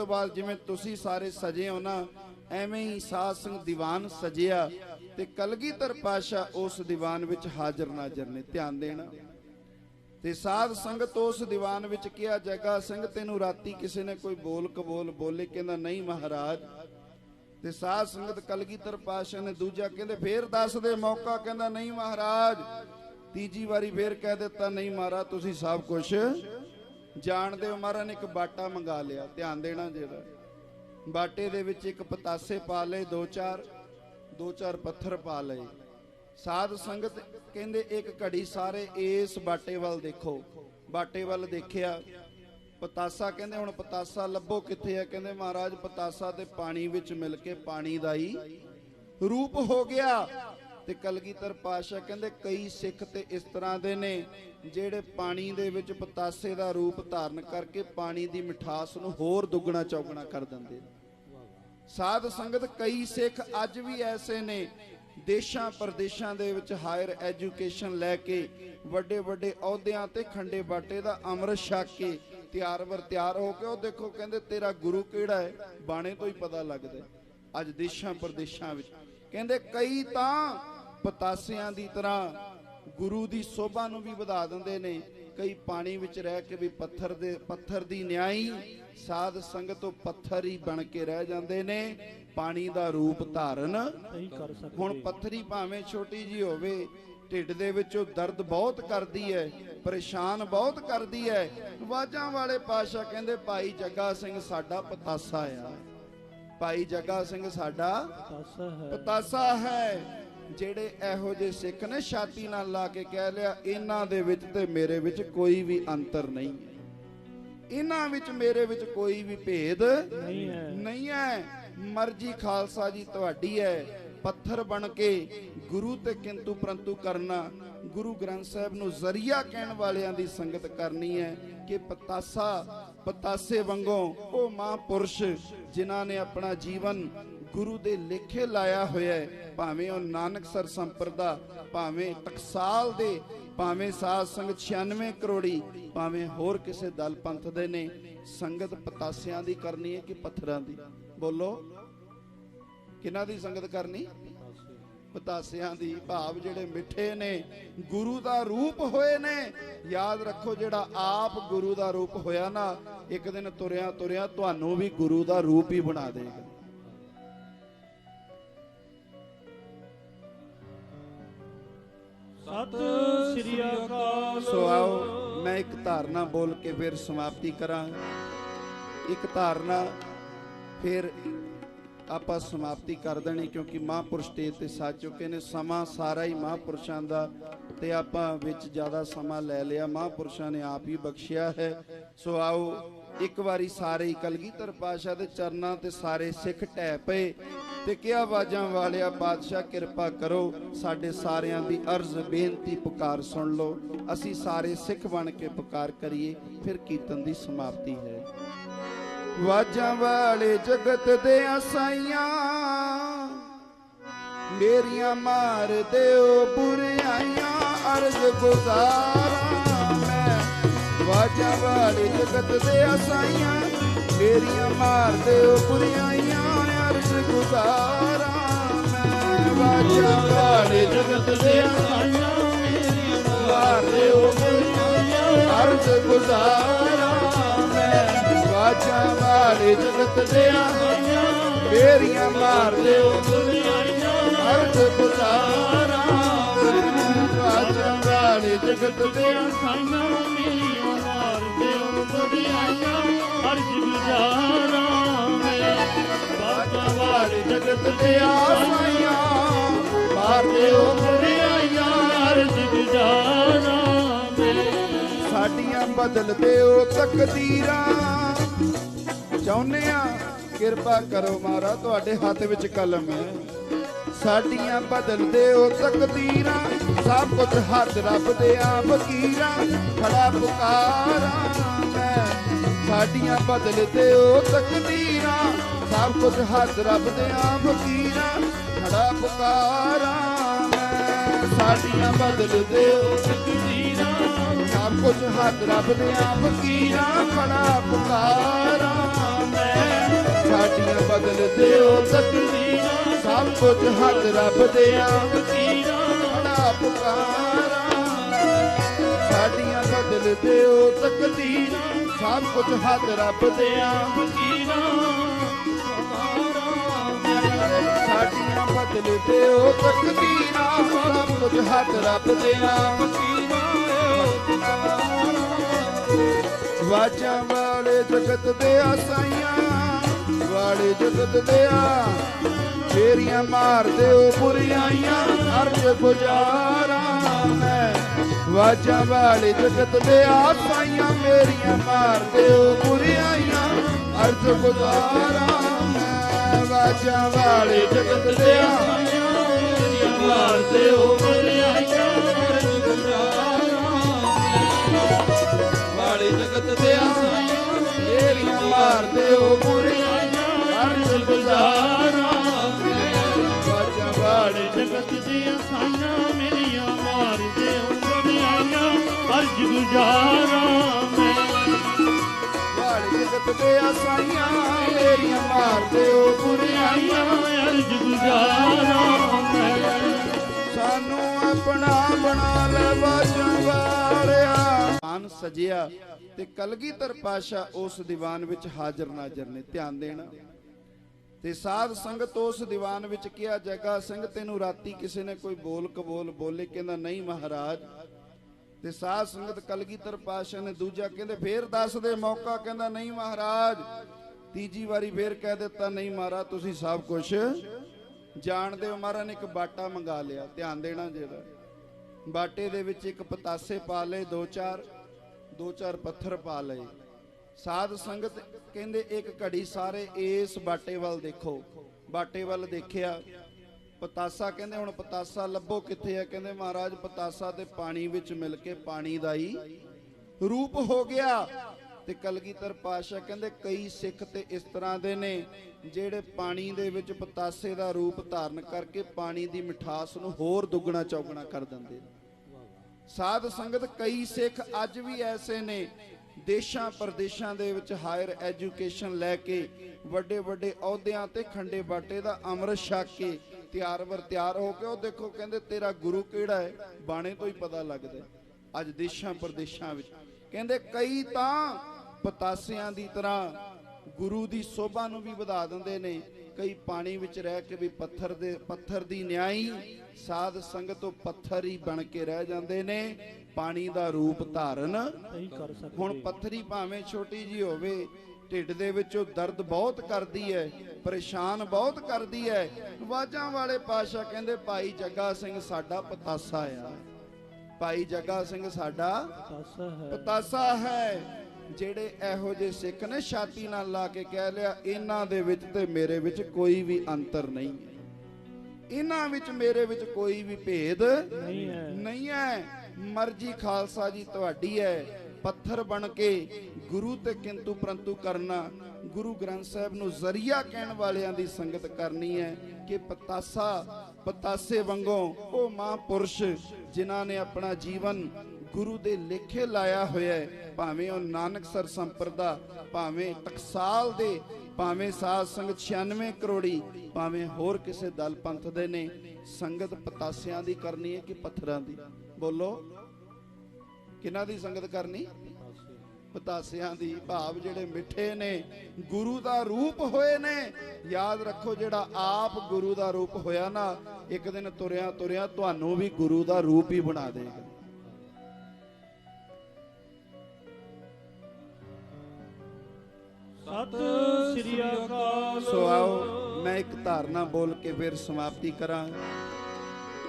ਤੋਂ ਬਾਅਦ ਜਿਵੇਂ ਤੁਸੀਂ ਸਾਰੇ ਸਜੇ ਹੋ ਨਾ, ਐਵੇਂ ਹੀ ਸਾਧ ਸੰਗ ਦੀਵਾਨ ਸਜਿਆ ਤੇ ਕਲਗੀਧਰ ਪਾਸ਼ਾ ਉਸ ਦੀਵਾਨ ਵਿੱਚ ਹਾਜ਼ਰ ਨਾਜ਼ਰ ਨੇ, ਧਿਆਨ ਦੇਣਾ। ਤੇ ਸਾਧ ਸੰਗਤ ਉਸ ਦੀਵਾਨ ਵਿੱਚ ਕਿਹਾ, ਜਗਾ ਸਿੰਘ, ਤੈਨੂੰ ਰਾਤੀ ਕਿਸੇ ਨੇ ਕੋਈ ਬੋਲ ਕਬੋਲ ਬੋਲੇ ਕਹਿੰਦਾ, ਨਹੀਂ ਮਹਾਰਾਜ। ਤੇ ਸਾਧ ਸੰਗਤ ਕਲਗੀਧਰ ਪਾਸ਼ਾ ਨੇ ਦੂਜਾ ਕਹਿੰਦੇ, ਫੇਰ ਦੱਸ ਦੇ ਮੌਕਾ, ਕਹਿੰਦਾ, ਨਹੀਂ ਮਹਾਰਾਜ। ਤੀਜੀ ਵਾਰੀ ਫੇਰ ਕਹਿ ਦਿੱਤਾ, ਨਹੀਂ ਮਹਾਰਾਜ, ਤੁਸੀਂ ਸਭ ਕੁਝ ਜਾਣਦੇ ਹੋ ਮਹਾਰਾਜ ਨੇ ਇੱਕ ਬਾਟਾ ਮੰਗਾ ਲਿਆ, ਧਿਆਨ ਦੇਣਾ ਜਿਹੜਾ ਬਾਟੇ ਦੇ ਵਿੱਚ ਇੱਕ ਪਤਾਸੇ ਪਾ ਲਏ, ਦੋ ਚਾਰ ਦੋ ਚਾਰ ਪੱਥਰ ਪਾ ਲਏ। ਸਾਧ ਸੰਗਤ ਕਹਿੰਦੇ ਇੱਕ ਘੜੀ ਸਾਰੇ ਇਸ ਬਾਟੇ ਵੱਲ ਦੇਖੋ। ਬਾਟੇ ਵੱਲ ਦੇਖਿਆ, ਪਤਾਸਾ ਕਹਿੰਦੇ ਹੁਣ ਪਤਾਸਾ ਲੱਭੋ ਕਿੱਥੇ ਆ? ਕਹਿੰਦੇ ਮਹਾਰਾਜ, ਪਤਾਸਾ ਤੇ ਪਾਣੀ ਵਿੱਚ ਮਿਲ ਕੇ ਪਾਣੀ ਦਾ ਹੀ ਰੂਪ ਹੋ ਗਿਆ। ਤੇ ਕਲਗੀਧਰ ਪਾਸ਼ਾ ਕਹਿੰਦੇ ਕਈ ਸਿੱਖ ਤੇ ਇਸ ਤਰ੍ਹਾਂ ਦੇ ਨੇ ਜਿਹੜੇ ਪਾਣੀ ਦੇ ਵਿੱਚ ਪਤਾਸੇ ਦਾ ਰੂਪ ਧਾਰਨ ਕਰਕੇ ਪਾਣੀ ਦੀ ਮਿਠਾਸ ਨੂੰ ਹੋਰ ਦੁੱਗਣਾ ਚੌਗਣਾ ਕਰ ਦਿੰਦੇ ਨੇ। ਸਾਧ ਸੰਗਤ ਕਈ ਸਿੱਖ ਅੱਜ ਵੀ ਐਸੇ ਨੇ, ਦੇਸ਼ਾਂ ਪ੍ਰਦੇਸ਼ਾਂ ਦੇ ਵਿੱਚ ਹਾਇਰ ਐਜੂਕੇਸ਼ਨ ਲੈ ਕੇ ਵੱਡੇ ਵੱਡੇ ਅਹੁਦਿਆਂ ਤੇ ਖੰਡੇ ਬਾਟੇ ਦਾ ਅੰਮ੍ਰਿਤ ਛਕ ਕੇ ਤਿਆਰ ਵਰ ਤਿਆਰ ਹੋ ਕੇ ਉਹ ਦੇਖੋ ਕਹਿੰਦੇ ਤੇਰਾ ਗੁਰੂ ਕਿਹੜਾ ਹੈ? ਬਾਣੇ ਤੋਂ ਹੀ ਪਤਾ ਲੱਗਦਾ ਅੱਜ ਦੇਸ਼ਾਂ ਪ੍ਰਦੇਸ਼ਾਂ ਵਿੱਚ। ਕਹਿੰਦੇ ਕਈ ਤਾਂ ਪਤਾਸਿਆਂ ਦੀ ਤਰ੍ਹਾਂ ਗੁਰੂ ਦੀ ਸੋਭਾ ਨੂੰ ਵੀ ਵਧਾ ਦਿੰਦੇ ਨੇ। ਕਈ ਪਾਣੀ ਵਿੱਚ ਰਹਿ ਕੇ ਵੀ ਪੱਥਰ ਦੇ ਪੱਥਰ ਦੀ ਨਿਆਈ ਸਾਧ ਸੰਗਤ ਤੋਂ ਪੱਥਰ ਹੀ ਬਣ ਕੇ ਰਹਿ ਜਾਂਦੇ ਨੇ। ਪਾਣੀ ਦਾ ਰੂਪ ਧਾਰਨ ਨਹੀਂ ਕਰ ਸਕਦੇ। ਹੁਣ ਪੱਥਰੀ ਭਾਵੇਂ ਛੋਟੀ ਜੀ ਹੋਵੇ ਢਿੱਡ ਦੇ ਵਿੱਚੋਂ ਦਰਦ ਬਹੁਤ ਕਰਦੀ ਹੈ ਪਰੇਸ਼ਾਨ ਬਹੁਤ ਕਰਦੀ ਹੈ। ਵਾਜਾਂ ਵਾਲੇ ਪਾਸ਼ਾ ਕਹਿੰਦੇ ਭਾਈ ਜੱਗਾ ਸਿੰਘ ਸਾਡਾ ਪਤਾਸਾ ਆ। ਭਾਈ ਜੱਗਾ ਸਿੰਘ ਸਾਡਾ ਤਾਸਾ ਹੈ। ਪਤਾਸਾ ਹੈ। ਜਿਹੜੇ ਇਹੋ ਜਿਹੇ ਸਿੱਖ ਨੇ ਛਾਤੀ ਨਾਲ ਲਾ ਕੇ ਕਹਿ ਲਿਆ ਇਹਨਾਂ ਦੇ ਵਿੱਚ ਤੇ ਮੇਰੇ ਵਿੱਚ ਕੋਈ ਵੀ ਅੰਤਰ ਨਹੀਂ ਇਹਨਾਂ ਵਿੱਚ ਮੇਰੇ ਵਿੱਚ ਕੋਈ ਵੀ ਭੇਦ ਨਹੀਂ ਹੈ। ਨਹੀਂ ਹੈ। ਮਰਜ਼ੀ ਖਾਲਸਾ ਜੀ ਤੁਹਾਡੀ ਹੈ। ਪੱਥਰ ਬਣ ਕੇ ਗੁਰੂ ਤੇ ਕਿੰਤੂ ਪ੍ਰੰਤੂ ਕਰਨਾ ਗੁਰੂ ਗ੍ਰੰਥ ਸਾਹਿਬ ਨੂੰ ਜ਼ਰੀਆ ਕਹਿਣ ਵਾਲਿਆਂ ਦੀ ਸੰਗਤ ਕਰਨੀ ਹੈ ਕਿ ਪਤਾਸਾ ਪਤਾਸੇ ਵਾਂਗੋਂ ਉਹ ਮਹਾਂਪੁਰਸ਼ ਜਿਨ੍ਹਾਂ ਨੇ ਆਪਣਾ ਜੀਵਨ ਗੁਰੂ ਦੇ ਲੇਖੇ ਲਾਇਆ ਹੋਇਆ ਹੈ। ਭਾਵੇਂ ਉਹ ਨਾਨਕਸਰ ਸੰਪਰਦਾ, ਭਾਵੇਂ ਟਕਸਾਲ ਦੇ, ਭਾਵੇਂ ਸਾਧ ਸੰਗਤ 96 ਕਰੋੜੀ, ਭਾਵੇਂ ਹੋਰ ਕਿਸੇ ਦਲ ਪੰਥ ਦੇ ਨੇ, ਸੰਗਤ ਪਤਾਸਿਆਂ ਦੀ ਕਰਨੀ ਹੈ ਕਿ ਪੱਥਰਾਂ ਦੀ? ਬੋਲੋ। ਕਿਹਨਾਂ ਦੀ ਸੰਗਤ ਕਰਨੀ? ਪਤਾਸਿਆਂ ਦੀ। ਭਾਵ ਜਿਹੜੇ ਮਿੱਠੇ ਨੇ, ਗੁਰੂ ਦਾ ਰੂਪ ਹੋਏ ਨੇ। ਯਾਦ ਰੱਖੋ ਜਿਹੜਾ ਆਪ ਗੁਰੂ ਦਾ ਰੂਪ ਹੋਇਆ ਨਾ, ਇੱਕ ਦਿਨ ਤੁਰਿਆ ਤੁਰਿਆ ਤੁਹਾਨੂੰ ਵੀ ਗੁਰੂ ਦਾ ਰੂਪ ਹੀ ਬਣਾ ਦੇਗਾ। ਸਤਿ ਸ੍ਰੀ ਅਕਾਲ। ਸੋ ਆਓ ਮੈਂ ਇੱਕ ਧਾਰਨਾ ਬੋਲ ਕੇ ਫਿਰ ਸਮਾਪਤੀ ਕਰਾਂ ਇੱਕ ਧਾਰਨਾ ਫਿਰ ਆਪਾਂ ਸਮਾਪਤੀ ਕਰ ਦੇਣੀ ਕਿਉਂਕਿ ਮਹਾਂਪੁਰਸ਼ ਸਟੇਜ ਤੇ ਸੱਜ ਚੁੱਕੇ ਨੇ। ਸਮਾਂ ਸਾਰਾ ਹੀ ਮਹਾਂਪੁਰਸ਼ਾਂ ਦਾ ਤੇ ਆਪਾਂ ਵਿੱਚ ਜ਼ਿਆਦਾ ਸਮਾਂ ਲੈ ਲਿਆ। ਮਹਾਂਪੁਰਸ਼ਾਂ ਨੇ ਆਪ ਹੀ ਬਖਸ਼ਿਆ ਹੈ। ਸੋ ਆਓ ਇੱਕ ਵਾਰੀ ਸਾਰੇ ਕਲਗੀਧਰ ਪਾਸ਼ਾ ਦੇ ਚਰਨਾਂ ਤੇ ਸਾਰੇ ਸਿੱਖ ਟਹਿ ਪਏ। ਤੇ ਕਿਹਾ ਆਵਾਜ਼ਾਂ ਵਾਲਿਆ, ਬਾਦਸ਼ਾਹ, ਕਿਰਪਾ ਕਰੋ, ਸਾਡੇ ਸਾਰਿਆਂ ਦੀ ਅਰਜ਼, ਬੇਨਤੀ, ਪੁਕਾਰ ਸੁਣ ਲਓ। ਅਸੀਂ ਸਾਰੇ ਸਿੱਖ ਬਣ ਕੇ ਪੁਕਾਰ ਕਰੀਏ, ਫਿਰ ਕੀਰਤਨ ਦੀ ਸਮਾਪਤੀ ਹੈ। ਵਾਜਾਂ ਵਾਲੇ ਜਗਤ ਦੇ ਅਸਾਈਆਂ ਮੇਰੀਆਂ ਮਾਰ ਦਿਓ ਬੁਰਿਆਈਆਂ, ਅਰਜ਼ ਗੁਜ਼ਾਰਾਂ ਮੈਂ। ਵਾਜਾਂ ਵਾਲੇ ਜਗਤ ਦੇ ਅਸਾਈਆਂ ਮੇਰੀਆਂ ਮਾਰ ਦਿਓ ਬੁਰਾਈਆਂ ਗੁਜ਼ਾਰਾਂ ਮੈਂ ਵਾਜਾਂ ਵਾਲੇ ਜਗਤ ਦੇ ਅਸਾਈਆਂ ਮੇਰੀਆਂ ਮਾਰ ਦਿਓ ਬੁਰਾਈਆਂ ਅਰਜ਼ ਗੁਜ਼ਾਰਾਂ ਮੈਂ ਵਾਜਾਂ ਵਾਲੇ ਜਗਤ ਦੇ ਅਸਾਈਆਂ ਮੇਰੀਆਂ ਮਾਰ ਦਿਓ ਅਰਥ ਗੁਜ਼ਾਰਾ ਵਾਜਾਂ ਵਾਲੇ ਜਗਤ ਦੇ ਸਾਈਆਂ ਮੇਰੀਆਂ ਮਾਰ ਦਿਓ ਬੁਢਿਆਈਆਂ ਅਰਜ ਗੁਜ਼ਾਰਾ ਬਾਬਾ ਜਗਤ ਦੇ ਆਸਾਈਆਂ ਮਾਰ ਦਿਓ ਬੁਢਿਆਈਆਂ ਅਰਜ ਗੁਜ਼ਾਰਾ ਸਾਡੀਆਂ ਬਦਲ ਦਿਓ ਤਕਦੀਰਾਂ। ਚਾਹੁੰਦੇ ਆ ਕਿਰਪਾ ਕਰੋ ਮਾਰਾ ਤੁਹਾਡੇ ਹੱਥ ਵਿੱਚ ਕਲਮ ਹੈ। ਸਾਡੀਆਂ ਬਦਲਦੇ ਦਿਓ ਤਕਦੀਰਾਂ, ਸਭ ਕੁਝ ਹੱਥ ਰੱਬ ਦੇ ਆ ਫਕੀਰਾਂ ਖੜਾ ਪੁਕਾਰਾਂ। ਸਾਡੀਆਂ ਬਦਲ ਦਿਓ ਤਕਦੀਰਾਂ। ਸਭ ਕੁਝ ਹੱਥ ਰੱਬ ਦੇ ਆ ਫਕੀਰਾਂ ਖੜਾ ਪੁਕਾਰਾਂ ਮੈਂ। ਸਾਡੀਆਂ ਬਦਲ ਦਿਓ ਤਕਦੀਰਾਂ। ਸਭ ਕੁਝ ਹੱਥ ਰੱਬ ਦੇ ਆ ਫਕੀਰਾਂ ਖੜਾ ਪੁਕਾਰਾਂ ਮੈਂ। ਸਾਡੀਆਂ ਬਦਲਦੇ ਹੋ ਤਕਦੀਰਾਂ। ਸਭ ਕੁਝ ਹੱਥ ਰੱਬ ਦੇ ਆ ਫਕੀਰਾਂ ਬੜਾ ਪੁਕਾਰਾਂ ਸਾਡੀਆਂ ਬਦਲਦੇ ਹੋ ਤਕਦੀਰਾਂ। ਸਭ ਕੁਝ ਹੱਥ ਰੱਬ ਦੇ ਫਕੀਰਾਂ ਸਾਡੀਆਂ ਬਦਲਦੇ ਹੋ ਤਕਦੀਰਾਂ ਸਭ ਕੁਝ ਹੱਥ ਰੱਬ ਦੇ ਵਾਜਾਂ ਵਾਲੇ ਜਗਤ ਦੇ ਆਸਾਈਆਂ, ਵਾਲੇ ਜਗਤ ਦੇ ਆ। ਫੇਰੀਆਂ ਮਾਰਦੇ ਹੋ ਬੁਰੀਆਂ ਅਰਜ ਗੁਜ਼ਾਰਾਂ। ਵਾਜਾਂ ਵਾਲੇ ਜਗਤ ਦੇ ਆਸਾਈਆਂ ਮੇਰੀਆਂ ਮਾਰਦੇ ਹੋ ਬੁਰੀਆਈਆਂ। ਅਰਜ ਗੁਜ਼ਾਰਾਂ ਮੈਂ ਵਾਜਾਂ ਵਾਲੇ ਜਗਤ ਦੇ ਆਸਾਈਆਂ ਮਾਰਦੇ ਹੋ ਬਲਿਆਈਆਂ ਵਾਲੇ ਜਗਤ ਦੇ ਆਸਾਈਆਂ ਮੇਰੀਆਂ ਮਾਰਦੇ ਹੋ ਬੁਰੀਆਈਆਂ। ਅਰਜ ਗੁਜ਼ਾਰਾਂ ਗੁਜ਼ਾਰਾਂ ਮੈਂ ਵਾਲੇ ਦੇ ਆਸਾਈਆਂ ਮੇਰੀਆਂ ਮਾਰਦੇ ਹੋ ਬੁਰੀਆਈਆਂ। ਅਰਜ ਗੁਜ਼ਾਰਾਂ ਮੈਂ ਸਾਨੂੰ ਆਪਣਾ ਬਣਾ ਲੈ ਵਾਜਾਂ ਵਾਲਿਆ। ਆਨ ਸਜਿਆ ਤੇ ਕਲਗੀਧਰ ਪਾਸ਼ਾ ਉਸ ਦੀਵਾਨ ਵਿੱਚ ਹਾਜ਼ਰ ਨਾਜ਼ਰ ਨੇ ਧਿਆਨ ਦੇਣਾ। ਤੇ ਸਾਧ ਸੰਗਤ ਉਸ ਦੀਵਾਨ ਵਿੱਚ ਕਿਹਾ ਜਗਾ ਸਿੰਘ ਤੈਨੂੰ ਰਾਤੀ ਕਿਸੇ ਨੇ ਕੋਈ ਬੋਲ ਕਬੋਲ ਬੋਲੇ ਕਹਿੰਦਾ ਨਹੀਂ ਮਹਾਰਾਜ ਤੇ ਸਾਧ ਸੰਗਤ ਕਲਗੀਧਰ ਪਾਸ਼ਾ ਨੇ ਦੂਜਾ ਕਹਿੰਦੇ, ਫੇਰ ਦੱਸ ਦੇ ਮੌਕਾ, ਕਹਿੰਦਾ, ਨਹੀਂ ਮਹਾਰਾਜ। ਤੀਜੀ ਵਾਰੀ ਫੇਰ ਕਹਿ ਦਿੱਤਾ, ਨਹੀਂ ਮਹਾਰਾਜ, ਤੁਸੀਂ ਸਭ ਕੁਝ ਜਾਣਦੇ ਹੋ ਮਹਾਰਾਜ ਨੇ ਇੱਕ ਬਾਟਾ ਮੰਗਾ ਲਿਆ, ਧਿਆਨ ਦੇਣਾ ਜਿਹੜਾ ਬਾਟੇ ਦੇ ਵਿੱਚ ਇੱਕ ਪਤਾਸੇ ਪਾ ਲਏ, ਦੋ ਚਾਰ ਦੋ ਚਾਰ ਪੱਥਰ ਪਾ ਲਏ। ਸਾਧ ਸੰਗਤ ਕਹਿੰਦੇ, ਇੱਕ ਘੜੀ ਸਾਰੇ ਇਸ ਬਾਟੇ ਵੱਲ ਦੇਖੋ। ਬਾਟੇ ਵੱਲ ਦੇਖਿਆ ਪਤਾਸਾ ਕਹਿੰਦੇ ਹੁਣ ਪਤਾਸਾ ਲੱਭੋ ਕਿੱਥੇ ਹੈ ਕਹਿੰਦੇ ਮਹਾਰਾਜ, ਪਤਾਸਾ ਤੇ ਪਾਣੀ ਵਿੱਚ ਮਿਲ ਕੇ ਪਾਣੀ ਦਾ ਹੀ ਰੂਪ ਹੋ ਗਿਆ। ਤੇ ਕਲਗੀਧਰ ਪਾਸ਼ਾ ਕਹਿੰਦੇ ਕਈ ਸਿੱਖ ਤੇ ਇਸ ਤਰ੍ਹਾਂ ਦੇ ਨੇ, ਜਿਹੜੇ ਪਾਣੀ ਦੇ ਵਿੱਚ ਪਤਾਸੇ ਦਾ ਰੂਪ ਧਾਰਨ ਕਰਕੇ ਪਾਣੀ ਦੀ ਮਿਠਾਸ ਨੂੰ ਹੋਰ ਦੁੱਗਣਾ ਚੌਗਣਾ ਕਰ ਦਿੰਦੇ ਨੇ। ਸਾਧ ਸੰਗਤ, ਕਈ ਸਿੱਖ ਅੱਜ ਵੀ ਐਸੇ ਨੇ, ਦੇਸ਼ਾਂ ਪ੍ਰਦੇਸ਼ਾਂ ਦੇ ਵਿੱਚ ਹਾਇਰ ਐਜੂਕੇਸ਼ਨ ਲੈ ਕੇ ਵੱਡੇ ਵੱਡੇ ਅਹੁਦਿਆਂ ਤੇ ਖੰਡੇ ਬਾਟੇ ਦਾ ਅੰਮ੍ਰਿਤ ਛਕ ਕੇ ਤਿਆਰ ਵਰ ਤਿਆਰ ਹੋ ਕੇ ਉਹ ਦੇਖੋ ਕਹਿੰਦੇ ਤੇਰਾ ਗੁਰੂ ਕਿਹੜਾ ਹੈ? ਬਾਣੇ ਤੋਂ ਹੀ ਪਤਾ ਲੱਗਦਾ। ਅੱਜ ਦੇਸ਼ਾਂ ਪ੍ਰਦੇਸ਼ਾਂ ਵਿੱਚ। ਕਹਿੰਦੇ ਕਈ ਤਾਂ ਪਤਾਸਿਆਂ ਦੀ ਤਰ੍ਹਾਂ ਗੁਰੂ ਦੀ ਸੋਭਾ ਨੂੰ ਵੀ ਵਧਾ ਦਿੰਦੇ ਨੇ। ਕਈ ਪਾਣੀ ਵਿੱਚ ਰਹਿ ਕੇ ਵੀ ਪੱਥਰ ਦੇ ਪੱਥਰ ਦੀ ਨਿਆਈ ਸਾਧ ਸੰਗਤ ਤੋਂ ਪੱਥਰ ਹੀ ਬਣ ਕੇ ਰਹਿ ਜਾਂਦੇ ਨੇ। ਪਾਣੀ ਦਾ ਰੂਪ ਧਾਰਨ। ਨਹੀਂ ਕਰ ਸਕਦੇ ਹੁਣ ਪੱਥਰੀ ਭਾਵੇਂ ਛੋਟੀ ਜੀ ਹੋਵੇ ਢਿੱਡ ਦੇ ਵਿੱਚੋਂ ਦਰਦ ਬਹੁਤ ਕਰਦੀ ਹੈ ਪਰੇਸ਼ਾਨ ਬਹੁਤ ਕਰਦੀ ਹੈ। ਵਾਜਾਂ ਵਾਲੇ ਪਾਸ਼ਾ ਕਹਿੰਦੇ ਭਾਈ ਜੱਗਾ ਸਿੰਘ ਸਾਡਾ ਪਤਾਸਾ ਆ। ਭਾਈ ਜੱਗਾ ਸਿੰਘ ਸਾਡਾ ਹੈ ਪਤਾਸਾ ਹੈ। ਜਿਹੜੇ ਇਹੋ ਜਿਹੇ ਸਿੱਖ ਨੇ ਛਾਤੀ ਨਾਲ ਲਾ ਕੇ ਕਹਿ ਲਿਆ ਇਹਨਾਂ ਦੇ ਵਿੱਚ ਤੇ ਮੇਰੇ ਵਿੱਚ ਕੋਈ ਵੀ ਅੰਤਰ ਨਹੀਂ ਹੈ। ਇਹਨਾਂ ਵਿੱਚ ਮੇਰੇ ਵਿੱਚ ਕੋਈ ਵੀ ਭੇਦ ਨਹੀਂ ਹੈ। ਨਹੀਂ ਹੈ। ਮਰਜ਼ੀ ਖਾਲਸਾ ਜੀ ਤੁਹਾਡੀ ਹੈ। ਪੱਥਰ ਬਣ ਕੇ ਗੁਰੂ ਤੇ ਕਿੰਤੂ ਪਰੰਤੂ ਕਰਨਾ, ਗੁਰੂ ਗ੍ਰੰਥ ਸਾਹਿਬ ਨੂੰ ਜ਼ਰੀਆ ਕਹਿਣ ਵਾਲਿਆਂ ਦੀ ਸੰਗਤ ਕਰਨੀ ਹੈ ਕਿ ਪਤਾਸਾ, ਪਤਾਸੇ ਵਾਂਗੋਂ ਉਹ ਮਹਾਂਪੁਰਸ਼ ਜਿਨ੍ਹਾਂ ਨੇ ਆਪਣਾ ਜੀਵਨ ਗੁਰੂ ਦੇ ਲੇਖੇ ਲਾਇਆ ਹੋਇਆ ਹੈ, ਭਾਵੇਂ ਉਹ ਨਾਨਕਸਰ ਸੰਪਰਦਾ ਭਾਵੇਂ ਟਕਸਾਲ ਦੇ, ਭਾਵੇਂ ਸਾਧ ਸੰਗਤ 96 ਕਰੋੜੀ, ਭਾਵੇਂ ਹੋਰ ਕਿਸੇ ਦਲ ਪੰਥ ਦੇ ਨੇ, ਸੰਗਤ ਪਤਾਸਿਆਂ ਦੀ ਕਰਨੀ ਹੈ ਕਿ ਪੱਥਰਾਂ ਦੀ? ਬੋਲੋ। ਕਿਹਨਾਂ ਦੀ ਸੰਗਤ ਕਰਨੀ? ਪਤਾਸਿਆਂ ਦੀ। ਭਾਵ ਜਿਹੜੇ ਮਿੱਠੇ ਨੇ ਗੁਰੂ ਦਾ ਰੂਪ ਹੋਏ ਨੇ। ਯਾਦ ਰੱਖੋ ਜਿਹੜਾ ਆਪ ਗੁਰੂ ਦਾ ਰੂਪ ਹੋਇਆ ਨਾ ਇੱਕ ਦਿਨ ਤੁਰਿਆ ਤੁਰਿਆ ਤੁਹਾਨੂੰ ਵੀ ਗੁਰੂ ਦਾ ਰੂਪ ਹੀ ਬਣਾ ਦੇਗਾ। ਸਤਿ ਸ੍ਰੀ ਅਕਾਲ। ਸੋ ਆਓ ਮੈਂ ਇੱਕ ਧਾਰਨਾ ਬੋਲ ਕੇ ਫਿਰ ਸਮਾਪਤੀ ਕਰਾਂ।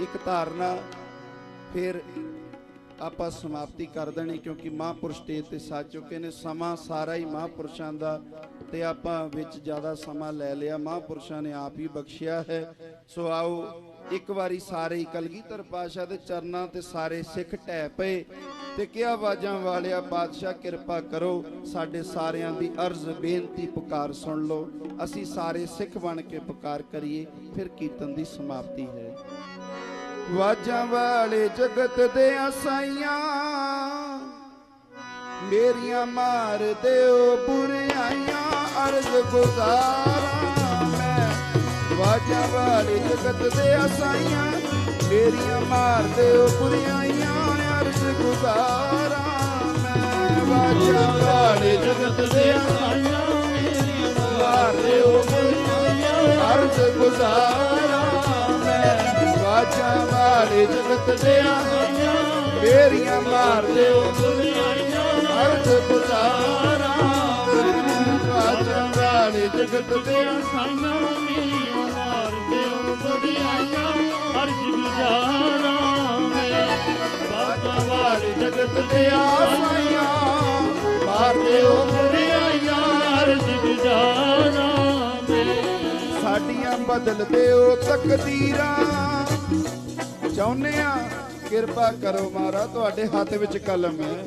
ਇੱਕ ਧਾਰਨਾ ਫਿਰ ਆਪਾਂ ਸਮਾਪਤੀ ਕਰ ਦੇਣੀ ਕਿਉਂਕਿ ਮਹਾਂਪੁਰਸ਼ ਸਟੇਜ ਤੇ ਸੱਜ ਚੁੱਕੇ ਨੇ। ਸਮਾਂ ਸਾਰਾ ਹੀ ਮਹਾਂਪੁਰਸ਼ਾਂ ਦਾ ਤੇ ਆਪਾਂ ਵਿੱਚ ਜ਼ਿਆਦਾ ਸਮਾਂ ਲੈ ਲਿਆ। ਮਹਾਂਪੁਰਸ਼ਾਂ ਨੇ ਆਪ ਹੀ ਬਖਸ਼ਿਆ ਹੈ। ਸੋ ਆਓ, ਇੱਕ ਵਾਰੀ ਸਾਰੇ ਕਲਗੀਧਰ ਪਾਸ਼ਾ ਦੇ ਚਰਨਾਂ ਤੇ ਸਾਰੇ ਸਿੱਖ ਟਹਿ ਪਏ ਤੇ ਕਿਹਾ ਆਵਾਜ਼ਾਂ ਵਾਲਿਆ ਬਾਦਸ਼ਾਹ ਕਿਰਪਾ ਕਰੋ, ਸਾਡੇ ਸਾਰਿਆਂ ਦੀ ਅਰਜ਼, ਬੇਨਤੀ, ਪੁਕਾਰ ਸੁਣ ਲਓ। ਅਸੀਂ ਸਾਰੇ ਸਿੱਖ ਬਣ ਕੇ ਪੁਕਾਰ ਕਰੀਏ। ਫਿਰ ਕੀਰਤਨ ਦੀ ਸਮਾਪਤੀ ਹੈ। ਵਾਜਾਂ ਵਾਲੇ ਜਗਤ ਦੇ ਆਸਾਈਆਂ ਮੇਰੀਆਂ ਮਾਰ ਦਿਓ ਬੁਰਾਈਆਂ ਅਰਜ਼ ਗੁਜ਼ਾਰਾਂ। ਵਾਜਾਂ ਵਾਲੇ ਜਗਤ ਦੇ ਆਸਾਈਆਂ ਮੇਰੀਆਂ ਮਾਰਦੇ ਹੋ ਬੁਰੀਆਈਆਂ, ਅਰਜ਼ ਗੁਜ਼ਾਰਾਂ। ਮੈਂ ਵਾਜਾਂ ਵਾਲੇ ਜਗਤ ਦੇ ਅਸਾਈਆਂ ਮਾਰਦੇ ਹੋ ਬੁਰੀਆਈਆਂ, ਅਰਜ਼ ਗੁਜ਼ਾਰਾਂ। ਵਾਲੇ ਜਗਤ ਦੇ ਅਸਾਈਆਂ ਮੇਰੀਆਂ ਮਾਰਦੇ ਹੋ ਅਰਜ਼ ਗੁਜ਼ਾਰਾਂ ਮੈਂ ਵਾਜਾਂ ਵਾਲੇ ਜਗਤ ਦੇ ਸਾਈਆਂ ਮੇਰੀਆਂ ਮਾਰਦੇ ਹੋ ਬੜੀਆਂ ਅਰਜ ਗੁਜ਼ਾਰਾਂ ਬਾਬਾ ਵਾਲੇ ਜਗਤ ਦੇ ਆਸਾਈਆਂ ਮਾਰਦੇ ਹੋ ਬੜੀਆਂ ਅਰਜ ਗੁਜ਼ਾਰਾਂ ਸਾਡੀਆਂ ਬਦਲਦੇ ਹੋ ਤਕਦੀਰਾਂ। ਚਾਹੁੰਦੇ ਆ, ਕਿਰਪਾ ਕਰੋ ਮਾਰਾ ਤੁਹਾਡੇ ਹੱਥ ਵਿੱਚ ਕਲਮ ਹੈ।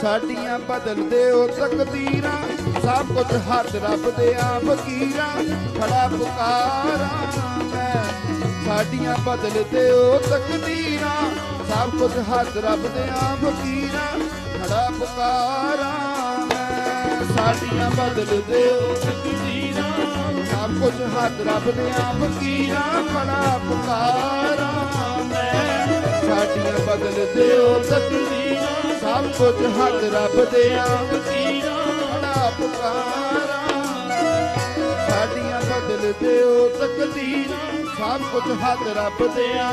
ਸਾਡੀਆਂ ਬਦਲਦੇ ਹੋ ਤਕਦੀਰਾਂ, ਸਭ ਕੁਝ ਹੱਥ ਰੱਬ ਦੇ ਆ ਫਕੀਰਾਂ ਖੜਾ ਪੁਕਾਰਾਂ ਮੈਂ। ਸਾਡੀਆਂ ਬਦਲਦੇ ਹੋ ਤਕਦੀਰਾਂ, ਸਭ ਕੁਝ ਹੱਥ ਰੱਬ ਦੇ ਆ ਫਕੀਰਾਂ ਖੜਾ ਪੁਕਾਰਾਂ ਮੈਂ। ਸਾਡੀਆਂ ਬਦਲਦੇ ਹੋ ਤਕਦੀਰਾਂ, ਸਭ ਕੁਝ ਹੱਥ ਰੱਬ ਦੇ ਆ ਫਕੀਰਾਂ ਖੜਾ ਪੁਕਾਰਾਂ ਸਾਡੀਆਂ ਬਦਲ ਦਿਓ ਤਕਦੀਰਾਂ। ਸਭ ਕੁਝ ਹੱਥ ਰੱਬ ਦੇ ਆ ਤਕਦੀਰਾਂ ਖੜਾ ਪੁਕਾਰਾਂ ਸਾਡੀਆਂ ਬਦਲਦੇ ਹੋ ਤਕਦੀਰਾਂ। ਸਭ ਕੁਝ ਹੱਥ ਰੱਬ ਦੇ ਆ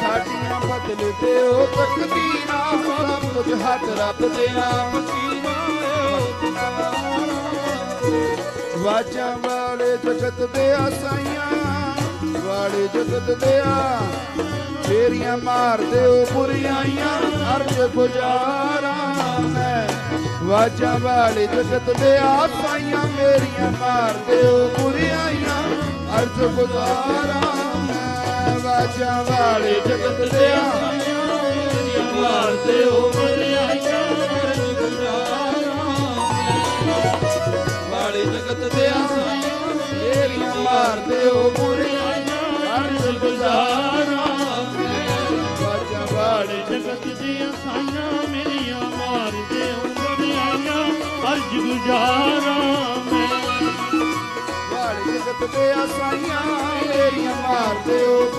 ਸਾਡੀਆਂ ਬਦਲ ਦਿਓ ਤਕਦੀਰਾਂ। ਸਭ ਕੁਝ ਹੱਥ ਰੱਬ ਦੇ ਆ ਵਾਜਾਂ ਵਾਲੇ ਜਗਤ ਦੇ ਆਸਾਈਆਂ ਜਗਤ ਦਿਆ। ਆ ਮਾਰਦੇ ਹੋ ਬੁਰੀਆਈਆਂ ਅਰਜ ਗੁਜ਼ਾਰਾਂ ਮੈਂ। ਵਾਜਾਂ ਵਾਲੇ ਜਗਤ ਦੇ ਆਸਾਈਆਂ ਮੇਰੀਆਂ ਮਾਰਦੇ ਹੋ ਬੁਰੀਆਈਆਂ ਅਰਜ ਗੁਜ਼ਾਰਾਂ ਮੈਂ। ਵਾਜਾਂ ਵਾਲੇ ਜਗਤ ਦੇ ਆਸਾਈਆਂ ਮੇਰੀਆਂ ਮਾਰਦੇ ਹੋ ਵਾਲੇ ਜਗਤ ਦੇ ਆਸਾਈਆਂ ਮੇਰੀਆਂ ਮਾਰਦੇ ਹੋ ਬੁਰੀਆਈਆਂ ਅਰਜ ਗੁਜ਼ਾਰਾਂ। ਵਾਜਾਂ ਵਾਲੇ ਜਗਤ ਦੀਆਂ ਸਾਈਆਂ ਮੇਰੀਆਂ ਮਾਰਦੇ ਉਂਗਲੀਆਂ ਅਰਜ ਗੁਜ਼ਾਰਾਂ ਮੈਂ। ਵਾਲੇ ਜਗਤ ਦੇ ਆਸਾਈਆਂ ਮੇਰੀਆਂ ਮਾਰਦੇ ਹੋ